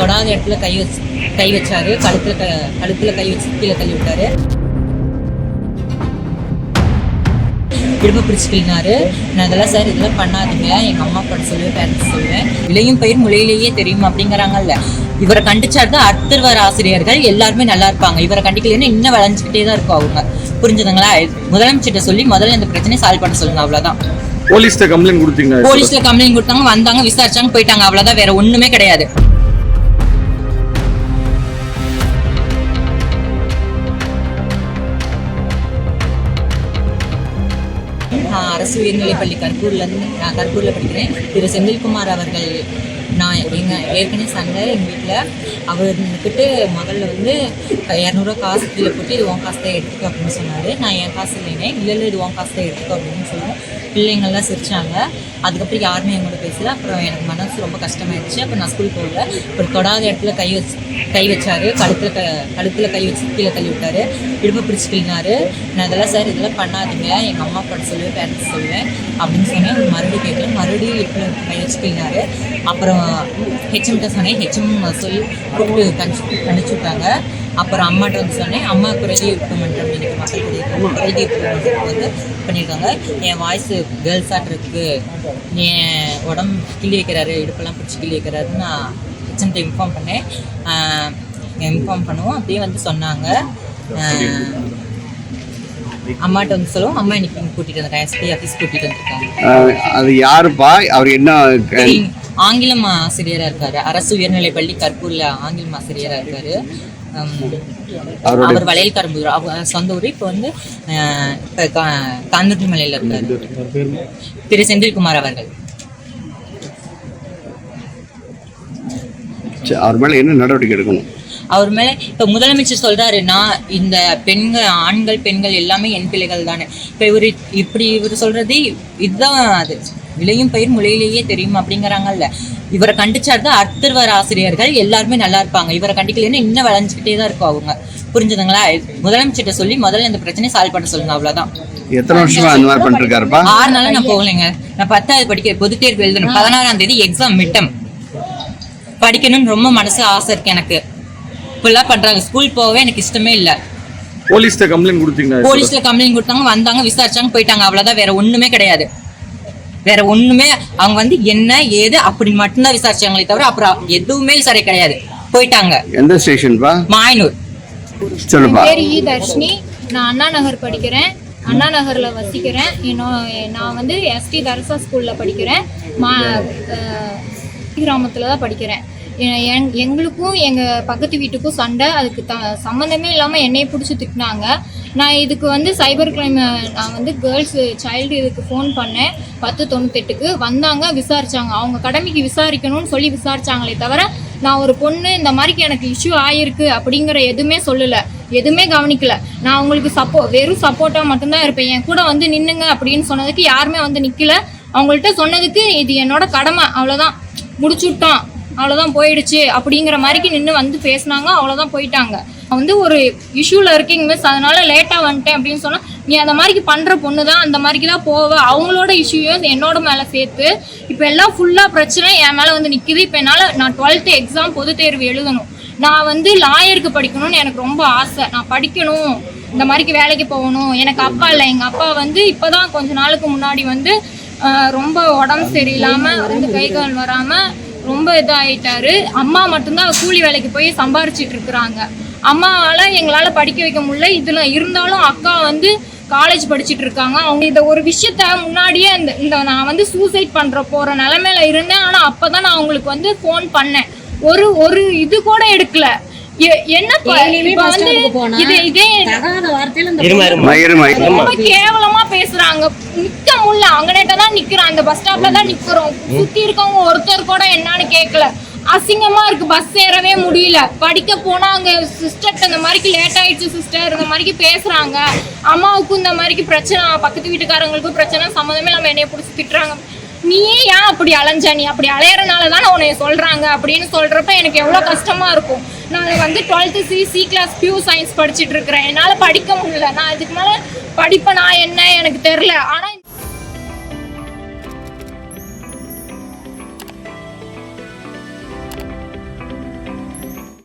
தொடாத இடத்துல கை வச்சு கை வச்சாரு. கழுத்துல க கழுத்துல கை வச்சு கீழே தள்ளி விட்டாரு இடுப்பு பிடிச்சு கிள்ளினாரு நான் இதெல்லாம் சார் இதெல்லாம் பண்ணாதீங்க. எங்க அம்மா அப்பா சொல்லுவேன் பேரண்ட்ஸ் சொல்லுவேன். விளையும் பயிர் முளையிலேயே தெரியும் அப்படிங்கிறாங்கல்ல. இவரை கண்டிச்சாரு அடுத்தர் வர ஆசிரியர்கள். எல்லாருமே நல்லா இருப்பாங்க. இவரை கண்டிக்கலைன்னா இன்னும் விளைஞ்சிக்கிட்டே தான் இருக்கும் அவங்க. புரிஞ்சுதுங்களா? முதலமைச்சர்கிட்ட சொல்லி முதல்ல இந்த பிரச்சனையை சால்வ் பண்ண சொல்லுங்க அவ்வளவுதான். போலீஸ்ல கம்ப்ளைண்ட் கொடுத்தீங்க போலீஸ்ல கம்ப்ளைண்ட் கொடுத்தாங்க வந்தாங்க விசாரிச்சாங்க போயிட்டாங்க. அவ்வளவுதான். வேற ஒண்ணுமே கிடையாது. அரசு உயர்நிலைப்பள்ளி கற்பூர்ல இருந்து நான் கற்பூர்ல படிக்கிறேன். திரு செந்தில்குமார் அவர்கள் நான் எங்கள் ஏற்கனவே சண்டை எங்கள் வீட்டில் அவர் இருந்துக்கிட்டு மகளில் வந்து இரநூறுவா காசு கீழே போட்டு இது உன் காசு தான் எடுத்துக்கோ அப்படின்னு சொன்னார். நான் என் காசு இல்லைனே. இல்லை இல்லை இது உன் காசு தான் எடுத்துக்கோ அப்படின்னு சொல்லுவோம் பிள்ளைங்கள்லாம் சிரிச்சாங்க. அதுக்கப்புறம் யாருமே எங்களோட பேசல. அப்புறம் எனக்கு மனசு ரொம்ப கஷ்டமாயிடுச்சு அப்புறம் நான் ஸ்கூல் போகல. அப்புறம் தொடாத இடத்துல கை வச்சு கை வச்சார். கழுத்தில் க கழுத்தில் கை வச்சு கீழே தள்ளி விட்டார் இடுப்பு பிடிச்சி கிள்ளினாரு நான் இதெல்லாம் சார் இதெல்லாம் பண்ணாதீங்க. எங்கள் அம்மா அப்பா சொல்லுவேன் பேரண்ட்ஸ் சொல்லுவேன் அப்படின்னு சொன்னேன். மறுபடியும் கேட்கல மறுபடியும் இடுப்பில் கை வச்சு கிள்ளினாரு அப்புறம் ஹெச்எம்கிட்ட சொன்னேன் ஹெச்எம் சொல்லி கூப்பிட்டு கணிச்சு கணிச்சு விட்டாங்க அப்புறம் அம்மாட்ட வந்து சொன்னேன் அம்மா குறைதி இம்ப்ரூவ்மெண்ட் அப்படின்னு மக்கள் இம்ப்ரூவ்மெண்ட் வந்து பண்ணியிருக்காங்க. என் வாய்ஸ் கேர்ள்ஸ் ஆட் இருக்கு. என் உடம்பு கிள்ளி வைக்கிறாரு இடுப்பெல்லாம் பிடிச்சி கிள்ளி வைக்கிறாருன்னு நான் ஹெச்எம்கிட்ட இன்ஃபார்ம் பண்ணேன். இன்ஃபார்ம் பண்ணுவோம். அப்படியே வந்து சொன்னாங்க. அம்மாட்ட வந்து சொல்லுவோம் அம்மா இன்னைக்கு கூட்டிட்டு வந்திருக்காங்க எஸ்பி ஆஃபீஸ் கூட்டிட்டு வந்திருக்காங்க அது யாருப்பா? அவர் என்ன ஆங்கிலம் ஆசிரியரா இருக்காரு. அரசு உயர்நிலைப் பள்ளி கற்பூர்ல ஆங்கிலம் ஆசிரியரா இருக்காரு. அவர் வளையல் கரும்பு சொந்த ஊர் இப்போ வந்து இப்ப கா- காந்தூர் மலையில இருக்காரு. திரு செந்தில்குமார் அவர்கள். அவர் மேல என்ன நடவடிக்கை எடுக்கணும்? அவர் மேல இப்ப முதலமைச்சர் சொல்றாரு நான் இந்த பெண்கள் ஆண்கள் பெண்கள் எல்லாமே என் பிள்ளைகள் தானே. இப்ப இவர் இப்படி இவர் சொல்றது இதுதான் அது. விளையும் பயிர் முளையிலேயே தெரியும் அப்படிங்கிறாங்கல்ல. இவரை கண்டிச்சாரு தான் அடுத்தர் வர ஆசிரியர்கள். எல்லாருமே நல்லா இருப்பாங்க. இவரை கண்டிக்கலைன்னா இன்னும் விளைஞ்சிக்கிட்டே தான் இருக்கும் அவங்க. புரிஞ்சுதுங்களா? முதலமைச்சர்கிட்ட சொல்லி முதல்ல இந்த பிரச்சனையை சால்வ் பண்ண சொல்லுங்க அவ்வளவுதான். எத்தனை வருஷமா அந்த மாதிரி பண்ணிட்டு இருக்காருப்பா ஆறு நாள் நான் போகலைங்க. நான் பத்தாவது படிக்க பொதுத் தேர்வு எழுதணும். பதினாறாம் தேதி எக்ஸாம் மிட்டம். படிக்கணும்னு ரொம்ப மனசு ஆசை இருக்கு எனக்கு. இப்படிலாம் பண்றாங்க. ஸ்கூல் போகவே எனக்கு இஷ்டமே இல்ல. போலீஸ்ல கம்ப்ளைண்ட் கொடுத்தீங்க போலீஸ்ல கம்ப்ளைண்ட் கொடுத்தாங்க வந்தாங்க விசாரிச்சாங்க போயிட்டாங்க. அவ்வளவுதான். வேற ஒண்ணுமே கிடையாது. வேற ஒண்ணுமே அவங்க வந்து என்ன ஏது அப்படி மட்டும்தான் விசாரிச்சாங்களே தவிர அப்புறம் எதுவுமே சரி கிடையாது. போயிட்டாங்க. எந்த ஸ்டேஷன்ப்பா மாயனூர். சொல்லுப்பா. பேர் இ தர்ஷினி நான் அண்ணா நகர் படிக்கிறேன். அண்ணா நகர்ல வசிக்கிறேன். இன்னும் நான் வந்து எஸ்டி தரசா ஸ்கூல்ல படிக்கிறேன். மா கிராமத்துல தான் படிக்கிறேன். எங்களுக்கும் எங்கள் பக்கத்து வீட்டுக்கும் சண்டை. அதுக்கு த சம்மந்தமே இல்லாமல் என்னையை பிடிச்சி திட்டினாங்க. நான் இதுக்கு வந்து சைபர் கிரைம் நான் வந்து கேர்ள்ஸ் சைல்டு இதுக்கு ஃபோன் பண்ணேன். பத்து தொண்ணூத்தெட்டுக்கு. வந்தாங்க விசாரித்தாங்க அவங்க கடமைக்கு விசாரிக்கணும்னு சொல்லி விசாரித்தாங்களே தவிர நான் ஒரு பொண்ணு இந்த மாதிரி எனக்கு இஷ்யூ ஆயிருக்கு அப்படிங்கிற எதுவுமே சொல்லலை. எதுவுமே கவனிக்கல. நான் அவங்களுக்கு சப்போ வெறும் சப்போர்ட்டாக மட்டும்தான் இருப்பேன். என் கூட வந்து நின்னுங்க அப்படின்னு சொன்னதுக்கு யாருமே வந்து நிற்கல அவங்கள்ட்ட சொன்னதுக்கு இது என்னோட கடமை. அவ்வளோதான் முடிச்சுட்டோம் அவ்வளோதான் போயிடுச்சு அப்படிங்கிற மாதிரிக்கு நின்று வந்து பேசுனாங்க அவ்வளோதான் போயிட்டாங்க. வந்து ஒரு இஷ்யூவில் இருக்கீங்க மிஸ் அதனால லேட்டாக வந்துட்டேன் அப்படின்னு சொன்னால் நீ அந்த மாதிரிக்கு பண்ணுற பொண்ணு தான் அந்த மாதிரிக்கு தான் போவ. அவங்களோட இஷ்யூயும் என்னோட மேலே சேர்த்து இப்போ எல்லாம் ஃபுல்லாக பிரச்சனை என் மேலே வந்து நிற்கிது இப்போ என்னால் நான் டுவெல்த்து எக்ஸாம் பொது தேர்வு எழுதணும். நான் வந்து லாயருக்கு படிக்கணும்னு எனக்கு ரொம்ப ஆசை. நான் படிக்கணும். இந்த மாதிரிக்கு வேலைக்கு போகணும். எனக்கு அப்பா இல்லை. எங்கள் அப்பா வந்து இப்போ தான் கொஞ்ச நாளுக்கு முன்னாடி வந்து ரொம்ப உடம்பு சரியில்லாமல் வந்து கை கால் வராமல் ரொம்ப இதாகிட்டாரு அம்மா மட்டும்தான் கூலி வேலைக்கு போய் சம்பாரிச்சிட்டு இருக்கிறாங்க. அம்மாவால் எங்களால் படிக்க வைக்க முடியல. இதில் இருந்தாலும் அக்கா வந்து காலேஜ் படிச்சுட்டு இருக்காங்க. அவங்க இந்த ஒரு விஷயத்த முன்னாடியே இந்த இந்த நான் வந்து சூசைட் பண்ணுற போகிற நிலமையில இருந்தேன். ஆனால் அப்போ தான் நான் அவங்களுக்கு வந்து ஃபோன் பண்ணேன். ஒரு ஒரு இது கூட எடுக்கல. என்ன வந்து இது ரொம்ப கேவலமா பேசுறாங்க. நிக்க முடியல அங்கனேட்ட தான் நிக்கிறோம் அந்த பஸ் ஸ்டாப்ல தான் நிக்கிறோம். சுத்தி இருக்கவங்க ஒருத்தர் கூட என்னன்னு கேட்கல அசிங்கமா இருக்கு. பஸ் ஏறவே முடியல. படிக்க போனா அங்க சிஸ்டர் இந்த மாதிரி லேட் ஆயிடுச்சு சிஸ்டர் இந்த மாதிரி பேசுறாங்க. அம்மாவுக்கும் இந்த மாதிரி பிரச்சனை. பக்கத்து வீட்டுக்காரங்களுக்கும் பிரச்சனை. சம்மந்தமே நம்ம என்னைய பிடிச்சி திட்டுறாங்க. நீயே ஏன் அப்படி அலைஞ்ச? நீ அப்படி அலையறனால நான் உன்னை சொல்றாங்க அப்படின்னு சொல்றப்ப எனக்கு எவ்வளோ கஷ்டமா இருக்கும். நான் வந்து twelfth C C class pure science படிச்சுட்டு இருக்கிறேன். என்னால் படிக்க முடியல. நான் இதுக்கு மேலே படிப்பேனா என்ன? எனக்கு தெரில ஆனால்